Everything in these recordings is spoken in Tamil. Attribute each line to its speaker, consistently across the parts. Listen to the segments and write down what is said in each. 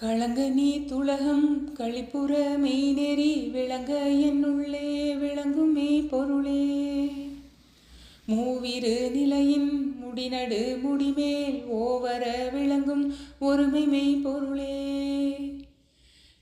Speaker 1: களங்க நீ துலகம் களிப்புற மெய்நெறி விளங்க என்னுள்ளே விளங்கும் மெய் பொருளே. மூவிரு நிலையின் முடிநடு முடிமேல் ஓவர விளங்கும் ஒருமை மெய் பொருளே.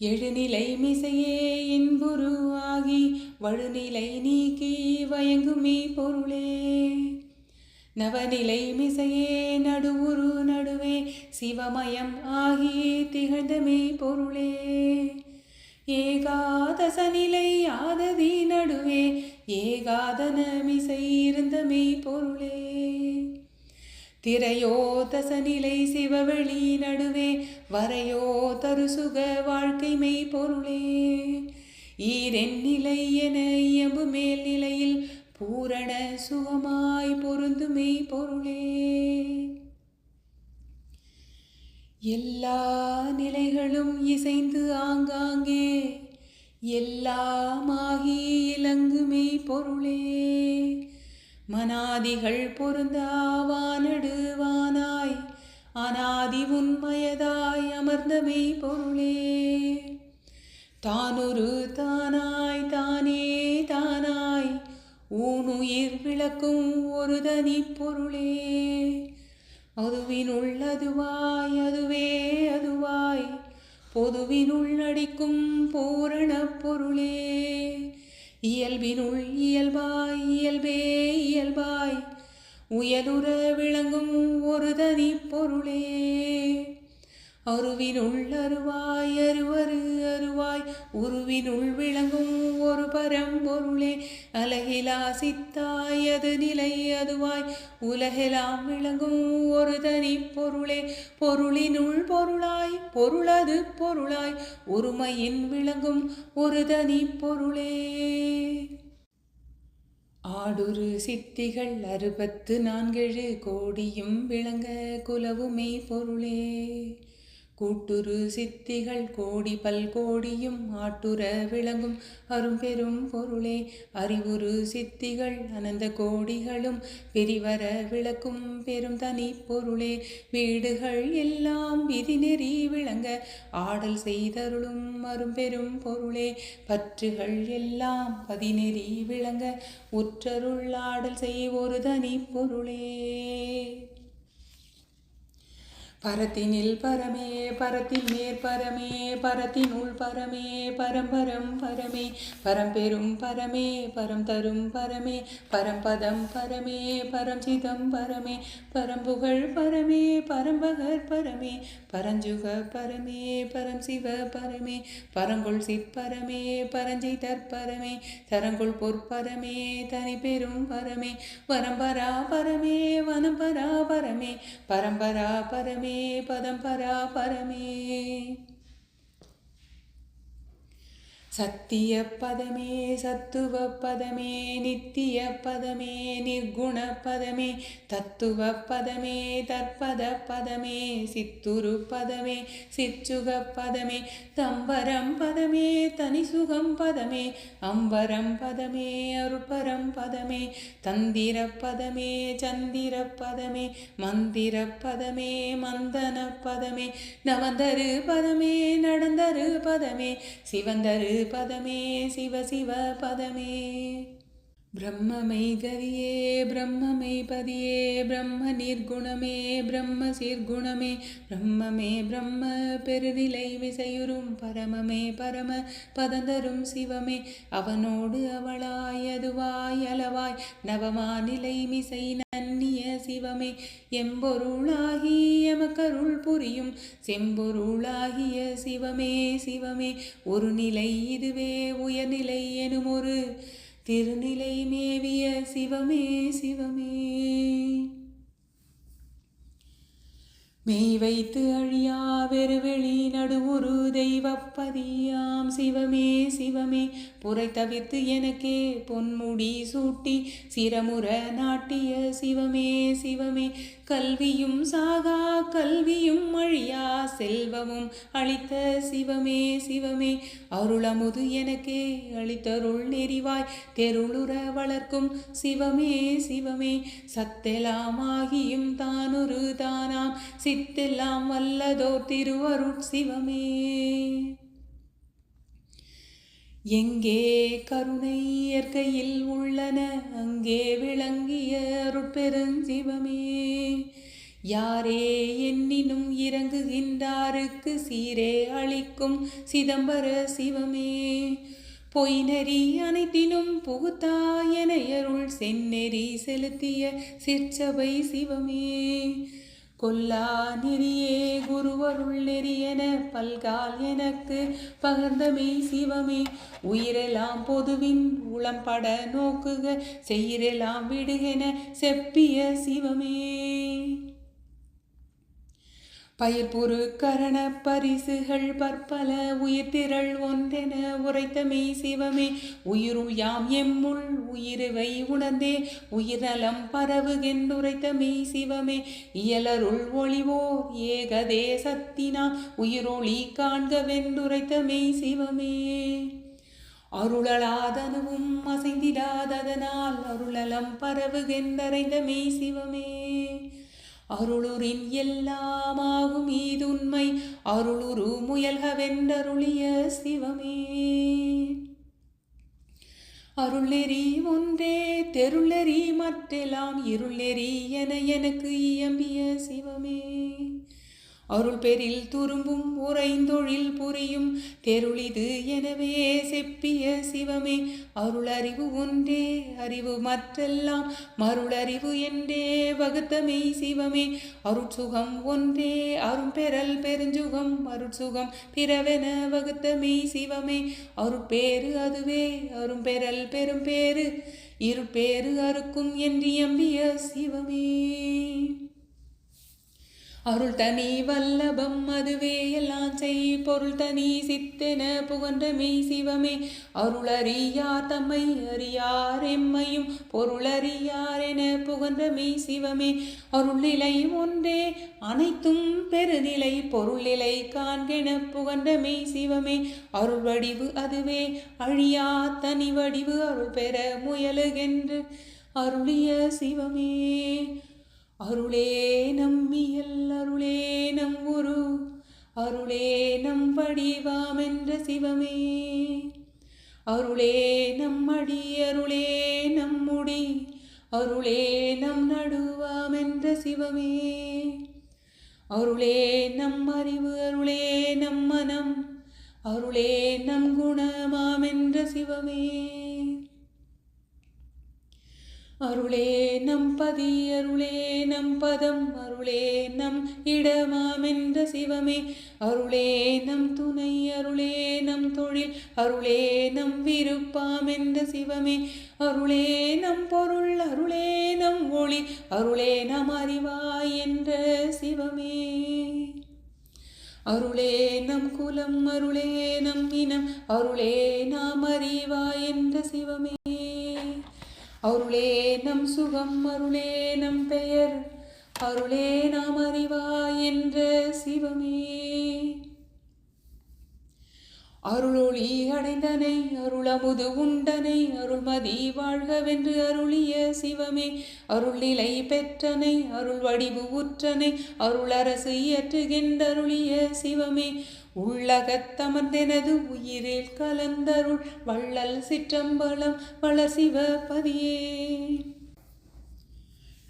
Speaker 1: எழுநிலை மிசையே இன்புரு வழுநிலை நீக்கி வயங்கும் மெய் பொருளே. நவநிலை மிசையே நடுவுரு நடுவே சிவமயம் ஆகி திகழ்ந்தமே பொருளே ஏகாதச நிலை ஆததி நடுவே ஏகாதன மிசை இருந்த பொருளே திரையோதச நிலை சிவவெளி நடுவே வரையோ தருசுக வாழ்க்கை மெய் பொருளே ஈரென் நிலை என இயம்பு மேல் நிலையில் பூரண சுகமாய் பொருந்துமே மெய் பொருளே. எல்லா நிலைகளும் இசைந்து ஆங்காங்கே எல்லாமாகி இலங்கு மெய் பொருளே. மனாதிகள் பொருந்தாவானடுவானாய் அனாதி உண்மையதாய் அமர்ந்த மெய் பொருளே. தானொரு தானாய் தானே ஊனுயிர் விளக்கும் ஒரு தனி பொருளே. அதுவின் உள்ளதுவாய் அதுவே அதுவாய் பொதுவினுள் நடிக்கும் பூரண பொருளே. இயல்பினுள் இயல்பாய் இயல்பே இயல்பாய் உயலுற விளங்கும் ஒரு தனி பொருளே. அருவினுள் அருவாய் அருவரு அருவாய் உருவினுள் விளங்கும் ஒரு பரம்பொருளே. அலகிலா சித்தாய் அது நிலை அதுவாய். உலகெலாம் விளங்கும் ஒரு தனி பொருளே. பொருளினுள் பொருளாய் பொருளது பொருளாய். ஒருமையின் விளங்கும் ஒரு தனி பொருளே. ஆடுரு சித்திகள் அறுபத்து நான்கெழு கோடியும் விளங்க குலவுமை பொருளே. கூட்டுரு சித்திகள் கோடி பல் கோடியும் ஆட்டுற விளங்கும் அரும்பெரும் பொருளே. அறிவுரு சித்திகள் அனந்த கோடிகளும் பெரிவர விளக்கும் பெரும் தனி பொருளே. வீடுகள் எல்லாம் விதிநெறி விளங்க ஆடல் செய்தருளும் அரும்பெரும் பொருளே. பற்றுகள் எல்லாம் பதிநெறி விளங்க உற்றருள் ஆடல் செய்வோரு தனி பொருளே. பரத்தினில் பரமே பரத்தின் மேற்பரமே பரத்தின் உள் பரமே பரம்பரம் பரமே பரம்பெரும் பரமே பரம் தரும் பரமே பரம்பதம் பரமே பரஞ்சிதம் பரமே பரம்புகழ் பரமே பரம்பகர் பரமே பரஞ்சுக பரமே பரம் சிவ பரமே பரங்குள் சிப்பரமே பரஞ்சிதர் பரமே தரங்குள் பொற்பரமே தனி பெரும் பரமே வரம்பரா பரமே வனம்பரா பரமே பரம்பரா பரமே பதம்பரா பரமே சத்திய பதமே சத்துவ பதமே நித்திய பதமே நிர்குண பதமே தத்துவ பதமே தற்பத பதமே சித்துரு பதமே சிற்றுக பதமே தம்பரம் பதமே தனிசுகம் பதமே அம்பரம் பதமே அருட்பரம் பதமே தந்திர பதமே சந்திர பதமே மந்திர பதமே மந்தன பதமே நவந்தரு பதமே நடந்தரு பதமே சிவந்தரு பதமே சிவ சிவ பதமே. பிரம்மமை கரியே பிரம்மமை பதியே பிரம்ம நிர்குணமே பிரம்ம சீர்குணமே பிரம்மமே பிரம்ம பெருநிலை விசையுறும் பரமமே பரம பதந்தரும் சிவமே அவனோடு அவளாய் அதுவாய் அளவாய் நவமாநிலை மிசை நன்னிய சிவமே। எம்பொருளாகி எமக்கருள் புரியும் செம்பொருளாகிய சிவமே சிவமே. ஒரு நிலை இதுவே உயர்நிலை எனும் ஒரு திருநிலை மேவிய சிவமே சிவமே. மெய் வைத்து அழியா வெறுவெளி நடுவுரு தெய்வப்பதியாம். சிவமே சிவமே புரை தவிர்த்து எனக்கே பொன்முடி சூட்டி சிரமுற நாட்டிய சிவமே சிவமே. கல்வியும் சாகா கல்வியும் அழியா செல்வமும் அளித்த சிவமே சிவமே. அருளமுது எனக்கே அளித்தருள் நெறிவாய் தெருளுற வளர்க்கும் சிவமே சிவமே. சத்தெலாமாகியும் தானொரு தானாம். சித்தெல்லாம் வல்லதோ திருவருட் சிவமே. எங்கே கருணை இயற்கையில் உள்ளன அங்கே விளங்கிய அருட்பெருஞ்சிவமே. யாரே எண்ணினும் இறங்குகின்றாருக்கு சீரே அளிக்கும் சிதம்பர சிவமே. பொய்நெறி அனைத்தினும் புகுத்தாயனையருள் செந்நெறி செலுத்திய சிற்சபை சிவமே. கொல்லா நெறியே குருவருள் நெறியென பல்கால் எனக்கு பகர்ந்தமே சிவமே. உயிரெல்லாம் பொதுவின் உளம்பட நோக்குக செய்யிரெல்லாம் விடுகென செப்பிய சிவமே. பயிர்புரு கரண பரிசுகள் பற்பல உயிர்த்திரள் ஒன்றென உரைத்தமே சிவமே. உயிரு யாம் எம்முள் உயிர்வை உணர்ந்தே உயிர்நலம் பரவுகென்றுரைத்தமை சிவமே. இயலருள் ஒளிவோர் ஏகதே சத்தினாம் உயிரொளி காண்கவென்றுரைத்தமை சிவமே. அருளலாதனுவும் அசைந்திடாததனால் அருளலம் பரவுகென்றறைந்த மெய் சிவமே. அருளுரின் எல்லாமாகும் ஈதுண்மை அருளுரு முயல்கவென்றருளிய சிவமே. அருளெறி ஒன்றே தெருளெறி மற்றெல்லாம் இருளெறி என எனக்கு இயம்பிய சிவமே. அருள் பெரில் துரும்பும் உறைந்தொழில் புரியும் தெருளிது எனவே செப்பிய சிவமே. அருளறிவு ஒன்றே அறிவு மற்றெல்லாம் மருளறிவு என்றே வகுத்தமை சிவமே. அருட்சுகம் ஒன்றே அரும்பெறல் பெருஞ்சுகம் அருட்சுகம் பிறவென வகுத்தமை சிவமே. அருட்பேறு அதுவே அரும்பெறல் பெரும்பேறு இருப்பேறு அறுக்கும் என்று எம்பிய சிவமே. அருள் தனி வல்லபம் அதுவே எல்லாம் செய். பொருள் தனி சித்தென புகன்ற மெய் சிவமே. அருளறியார் தம்மை அறியார் எம்மையும். பொருளறியார் என புகன்ற மெய் சிவமே. அருள்நிலை ஒன்றே அனைத்தும் பெருநிலை. பொருள்நிலை காண்கென புகன்ற மெய் சிவமே. அருள் வடிவு அதுவே அழியா தனி வடிவு அருள் பெற முயலுகென்று அருளிய சிவமே. அருளே நம்மியல் அருளே நம் உரு அருளே நம் வடிவாம் என்ற சிவமே. அருளே நம்மடி அருளே நம்முடி அருளே நம் நடுவாம் என்ற சிவமே. அருளே நம் அறிவு அருளே நம் மனம். அருளே நம் குணமாம் என்ற சிவமே. அருளே நம் பதி அருளே நம் பதம் அருளே நம் இடமாமென்ற சிவமே அருளே நம் துணை அருளே நம் தொழில் அருளே நம் விருப்பாமென்ற சிவமே அருளே நம் பொருள் அருளே நம் ஒளி அருளே நம் அறிவாய் என்ற சிவமே அருளே நம் குலம் அருளே நம் இனம் அருளே நாம் அறிவாய் என்ற சிவமே அருளே நம் சுகம் அருளே நம் பெயர். அருளே நாம் அறிவாய் என்ற சிவமே. அருளொளி அடைந்தனை அருளமுது உண்டனை அருள்மதி வாழ்கவென்று அருளிய சிவமே. அருள்நிலை பெற்றனை அருள் வடிவு உற்றனை அருளரசு இயற்றுகின்றருளிய சிவமே. உள்ளகத்தமர்ந்தெனது உயிரில் கலந்தருள் வள்ளல் சிற்றம்பலம் வளர் சிவபதியே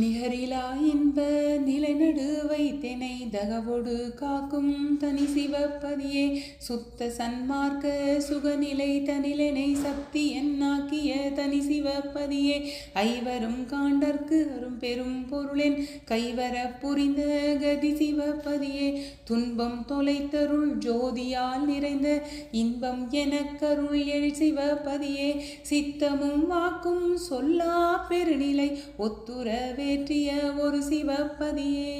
Speaker 1: நிகரிலா இன்ப நிலைநடுவை தெனை தகவொடு காக்கும் தனி சிவப்பதியே. சுத்த சன்மார்க்க சுகநிலை தனிலெனை சக்தி என்னாக்கிய தனி சிவப்பதியே. ஐவரும் காண்டற்கு அரும் பெரும் பொருளென் கைவர புரிந்த கதி சிவப்பதியே. துன்பம் தொலைத்தருள் ஜோதியால் நிறைந்த இன்பம் எனக்கருள் எழு சிவப்பதியே. சித்தமும் வாக்கும் சொல்லா பெருநிலை ஒத்துர நிறைவேற்றிய ஒரு சிவப்பதியே.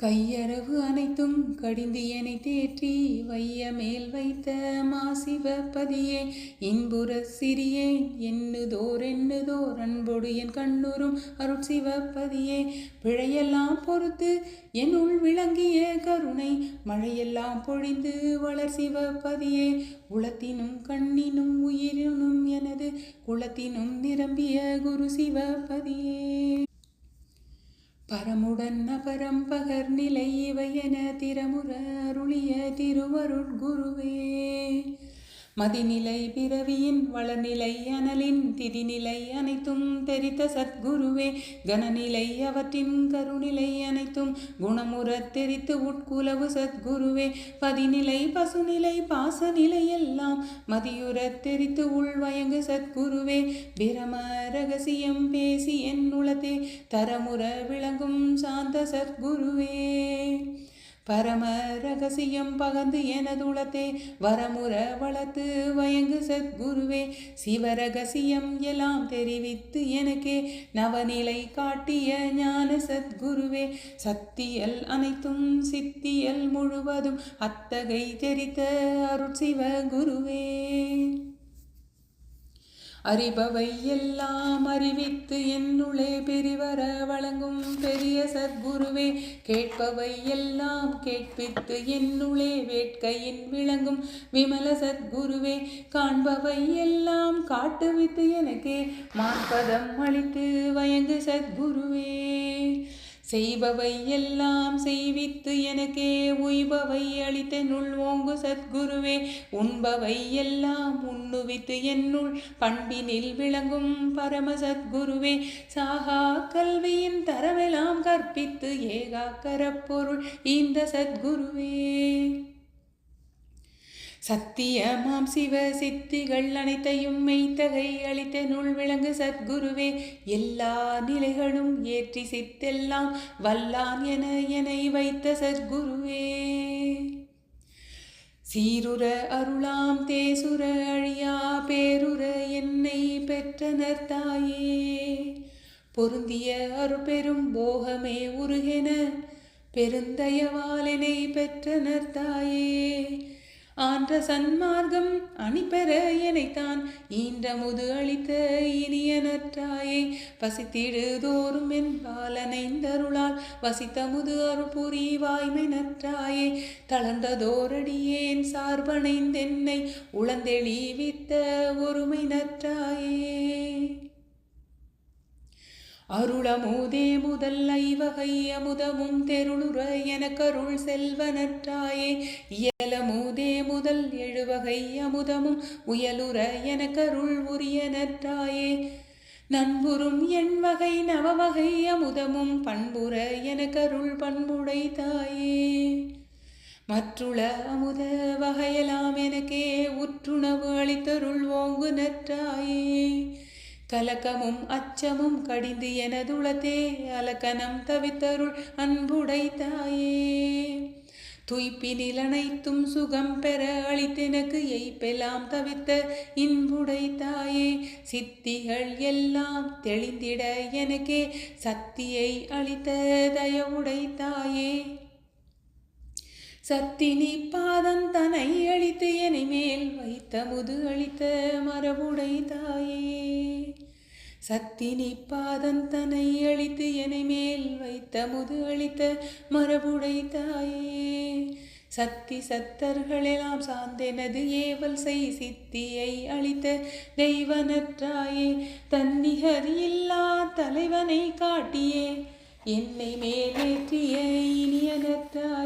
Speaker 1: கையரவு அனைத்தும் கடிந்து எனை தேற்றி வைய மேல் வைத்த மாசிவப்பதியே இன்புற சிறியேன் என்னுதோர் என்னுதோர் அன்பொடு என் கண்ணுறும் அருட்சிவப்பதியே பிழையெல்லாம் பொறுத்து என் உள் விளங்கிய கருணை மழையெல்லாம் பொழிந்து வளர் சிவப்பதியே உளத்தினும் கண்ணினும் உயிரினும் எனது குளத்தினும் நிரம்பிய குரு சிவப்பதியே பரமுடன் அபரம் பகர் நிலை இவையென திறமுற அருளிய திருவருட்குருவே. மதிநிலை பிறவியின் வளநிலை அனலின் திதிநிலை அனைத்தும் தெரித்த சத்குருவே கனநிலை அவற்றின் கருநிலை அனைத்தும் குணமுற தெரித்து உட்குலவு சத்குருவே பதிநிலை பசுநிலை பாசநிலை எல்லாம் மதியுற தெரித்து உள்வயங்கு சத்குருவே பிரம ரகசியம் பேசி என் உளத்தே தரமுற விளங்கும் சாந்த சத்குருவே. பரம ரகசியம் பகந்து எனதுளத்தே வரமுற வளர்த்து வயங்கு சத்குருவே சிவரகசியம் எல்லாம் தெரிவித்து எனக்கே நவநிலை காட்டிய ஞான சத்குருவே சத்தியல் அனைத்தும் சித்தியல் முழுவதும் அத்தகை தெரித்த அருட்சிவ குருவே. அறிபவை எல்லாம் அறிவித்து என்னுளே பெரிவர வழங்கும் பெரிய சத்குருவே கேட்பவை எல்லாம் கேட்பித்து என்னுளே வேட்கையின் விளங்கும் விமல சத்குருவே காண்பவை எல்லாம் காட்டுவித்து எனக்கே மான்பதம் அளித்து வயங்கு சத்குருவே. செய்பவை எல்லாம் செய்வித்து எனக்கே உய்பவை அளித்தெனுள் ஓங்கு சத்குருவே உண்பவை எல்லாம் உண்ணுவித்து என்னுள் பண்பினில் விளங்கும் பரம சத்குருவே. சாகா கல்வியின் தரவெல்லாம் கற்பித்து ஏகாக்கரப்பொருள் இந்த சத்குருவே. சத்தியமாம் சிவ சித்திகள் அனைத்தையும் மெய்த்தகை அளித்த நூல் விளங்கு சத்குருவே எல்லா நிலைகளும் ஏற்றி சித்தெல்லாம் வல்லான் என என்னை வைத்த சத்குருவே. சீருர அருளாம் தேசுர அழியா பேருர என்னை பெற்றனர் தாயே. பொருந்திய அருபெரும் போகமே உருகென பெருந்தயவாலனை பெற்றனர் தாயே. ஆன்ற சன்மார்க்கம் அணிபெற எனைத்தான். ஈன்ற முது அளித்த இனிய நற்றாயே பசித்திடுதோறும் என் பாலனைந்தருளால். வசித்த முது அருள்புரி வாய்மை நற்றாயே தளர்ந்ததோரடியேன் சார்பனைந்தென்னை உளந்தெளிவித்த ஒருமை நற்றாயே. அருளமுதே முதல் ஐவகை அமுதமும் தெருளுற எனக்கருள் செல்வனற்றாயே. இயலமுதே முதல் எழுவகை அமுதமும் உயலுற எனக்கருள் உரியனற்றாயே. நண்புறும் எண்வகை நவவகை அமுதமும் பண்புற எனக்கருள் பண்புடை தாயே மற்றுள அமுத வகையெல்லாம் எனக்கே உற்றுணவு அளித்தருள் ஓங்கு நற்றாயே கலக்கமும் அச்சமும் கடிந்து எனதுளத்தே அலக்கணம் தவித்தருள் அன்புடை தாயே. துய்ப்பினில் அனைத்தும் சுகம் பெற அளித்தெனக்கு எய்ப்பெல்லாம் தவித்த இன்புடை தாயே. சித்திகள் எல்லாம் தெளிந்திட எனக்கே சக்தியை அளித்த தயவுடை தாயே. சத்தினி பாதம் தனை அழித்து என மேல் வைத்த முது அளித்த மரபுடை தாயே. சத்தினி பாதம் தனை அழித்து என்னை மேல் வைத்த முது அளித்த மரபுடை தாயே. சத்தி சத்தர்களெல்லாம் சார்ந்தெனது ஏவல் செய் சித்தியை அழித்த தெய்வனற்றாயே. தன்னிகர் இல்லா தலைவனை காட்டியே. என்னை மேலேற்றிய இனியனற்றாய்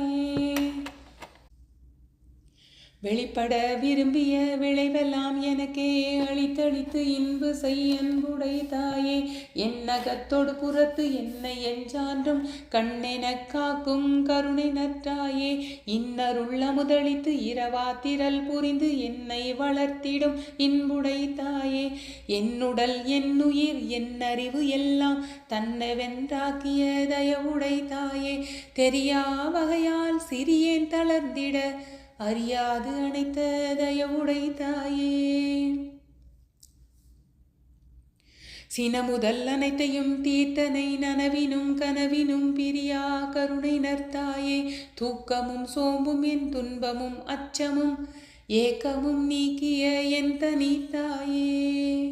Speaker 1: வெளிப்பட விரும்பிய விளைவெல்லாம் எனக்கே அளித்தளித்து இன்பு செய் அன்புடை தாயே. என்னகத்தோடு புறத்து என்னை எஞ்சான்றும் கண்ணென காக்கும் கருணை நற்றாயே. இன்னருள்ள முதலித்து இரவா திரள் புரிந்து என்னை வளர்த்திடும் இன்புடை தாயே. என்னுடல் என்னுயிர் என்னறிவு எல்லாம் தன்னை வென்றாக்கிய தயவுடை தாயே. தெரியா வகையால் சிறியேன் தளர்ந்திட அறியாது அணைத்த தயவுடை தாயே. சினமுதல் அனைத்தையும் தீர்த்தனை நனவினும் கனவினும் பிரியா கருணை நர்த்தாயே தூக்கமும் சோம்பும் என் துன்பமும் அச்சமும் ஏக்கமும் நீக்கிய என் தனி தாயே.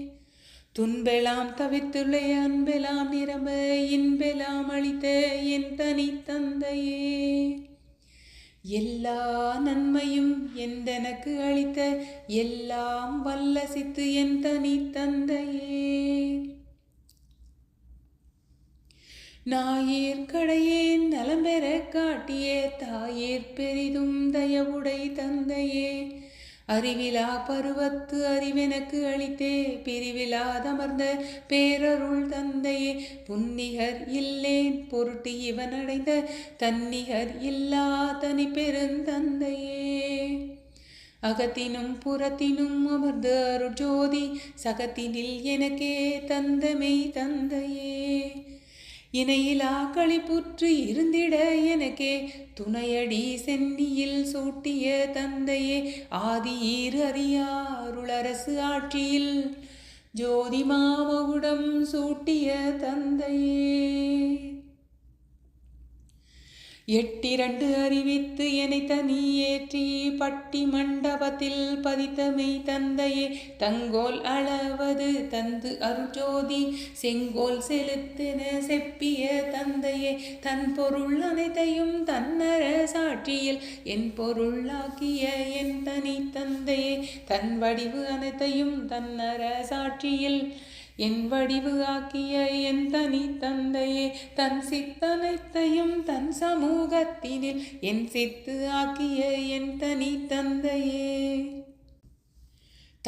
Speaker 1: துன்பெலாம் தவித்துள்ள அன்பெலாம் நிரம்ப இன்பெலாம் அளித்த என் தனி தந்தையே. எல்லா நன்மையும் எந்தனக்கு அளித்த எல்லாம் வல்ல சித்து என் தனி தந்தையே. நாயேர் கடையேன் நலம் பெற காட்டிய தாயேர் பெரிதும் தயவுடை தந்தையே. அறிவிலா பருவத்து அறிவெனக்கு அளித்தே பிரிவிலாதமர்ந்த பேரருள் தந்தையே புன்னிகர் இல்லேன் பொருட்டு இவன் அடைந்த தன்னிகர் இல்லா தனி பெருந்தந்தையே. அகத்தினும் புறத்தினும் அமர்ந்த அருஜோதி சகத்தினில் எனக்கே தந்தமை தந்தையே. இணையிலா களிப்புற்று இருந்திட எனக்கே. துணையடி சென்னியில் சூட்டிய தந்தையே ஆதியீர் அறியாருளரசு ஆட்சியில். ஜோதி மாமகுடம் சூட்டிய தந்தையே. எட்டிரண்டு அறிவித்து என்னை தனியேற்றி பட்டி மண்டபத்தில் பதித்தமை தந்தையே. தங்கோல் அளவது தந்து அருஜோதி செங்கோல் செலுத்தின செப்பிய தந்தையே. தன் பொருள் அனைத்தையும் தன்னர சாட்சியில் என் பொருளாக்கிய என் தனி தந்தையே. தன் வடிவு அனைத்தையும் தன்னர சாட்சியில் என் வடிவு ஆக்கிய என் தனி தந்தையே தன் சித்தனைத்தையும் தன் சமூகத்தினில் என் சித்து ஆக்கிய என் தனி தந்தையே.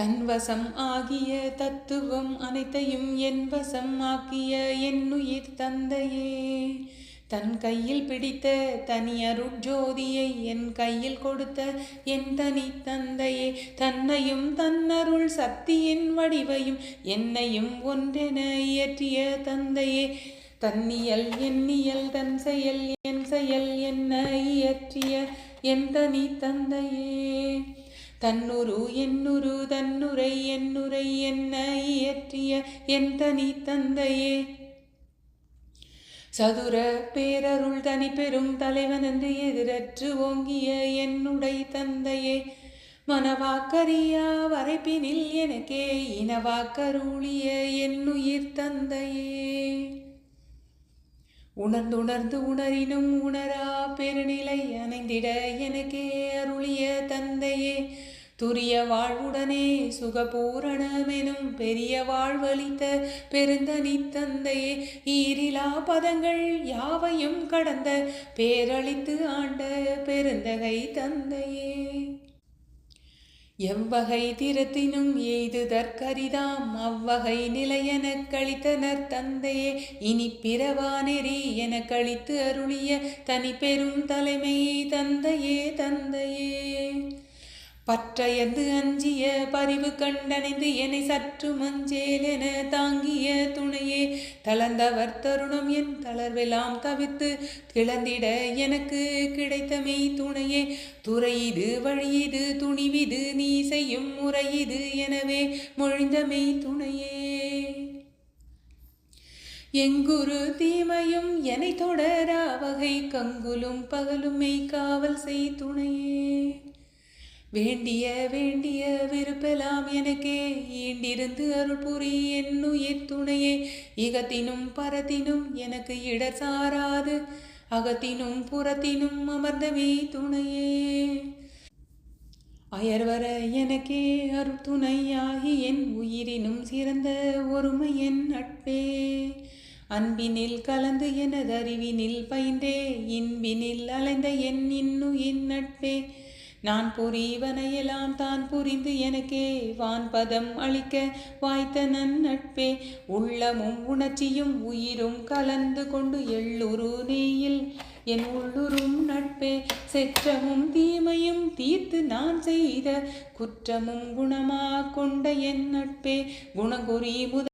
Speaker 1: தன்வசம் ஆகிய தத்துவம் அனைத்தையும் என் வசம் ஆக்கிய என் உயிர் தந்தையே. தன் கையில் பிடித்த தனி அருட்ஜோதியை என் கையில் கொடுத்த என் தனி தந்தையே தன்னையும் தன்னருள் சக்தியின் வடிவையும் என்னையும் ஒன்றென இயற்றிய தந்தையே தன்னியல் எண்ணியல் தன் செயல் என் செயல் என்ன இயற்றிய என் தனி தந்தையே. தன்னுரு என்னுரு தன்னுரை என்னுரை என்ன இயற்றிய என் தனி தந்தையே சதுர பேரருள் தனி பெரும் தலைவன் என்று எதிரற்று ஓங்கிய என்னுடை தந்தையே மனவாக்கரியா வரைப்பினில் எனக்கே இனவாக்கருளிய என்னுயிர் தந்தையே. உணர்ந்துணர்ந்து உணரினும் உணரா பெருநிலை அணைந்திட எனக்கே அருளிய தந்தையே துரிய வாழ்வுடனே சுகபூரணமெனும் பெரிய வாழ்வளித்த பெருந்தனி தந்தையே ஈரிலா பதங்கள் யாவையும் கடந்த பேரழித்து ஆண்ட பெருந்தகை தந்தையே. எவ்வகை திறத்தினும் எய்துதற்கரிதாம் அவ்வகை நிலையெனக் கழித்தனர் தந்தையே இனி பிறவா நெறி கழித்து அருளிய தனி பெரும் தலைமை தந்தையே தந்தையே. பற்றையந்து அஞ்சிய பரிவு கண்டனைந்து என்னை சற்று மஞ்சேலென தாங்கிய துணையே தளர்ந்தவர் தருணம் என் தளர்வெல்லாம் தவித்து கிளந்திட எனக்கு கிடைத்த மெய் துணையே துறையிது வழியிது துணிவிது நீ செய்யும் முறையிது எனவே மொழிந்தமை துணையே. எங்குரு தீமையும் என்னை தொடரா வகை கங்குலும் பகலுமை காவல் செய் துணையே. வேண்டிய வேண்டிய விருப்பெல்லாம் எனக்கே ஈண்டிருந்து அருள் புரி என்னுயிர் துணையே. இகத்தினும் பரத்தினும் எனக்கு இட சாராது. அகத்தினும் புறத்தினும் அமர்ந்தவே துணையே. அயர்வர எனக்கே அருள் துணையாகி என் உயிரினும் சிறந்த ஒருமை என் நட்பே. அன்பினில் கலந்து எனது அறிவினில் பயின்றே இன்பினில் அலைந்த என் இன்னுயிர் நட்பே. நான் புரிவனையெல்லாம் தான் புரிந்து எனக்கே வான்பதம் அளிக்க வாய்த்த நன் நட்பே உள்ளமும் உணர்ச்சியும் உயிரும் கலந்து கொண்டு எள்ளுரு நெய்யில் என் உள்ளுரும் நட்பே. செற்றமும் தீமையும் தீர்த்து நான் செய்த குற்றமும் குணமாக கொண்ட என் நட்பே. குணகுறி முத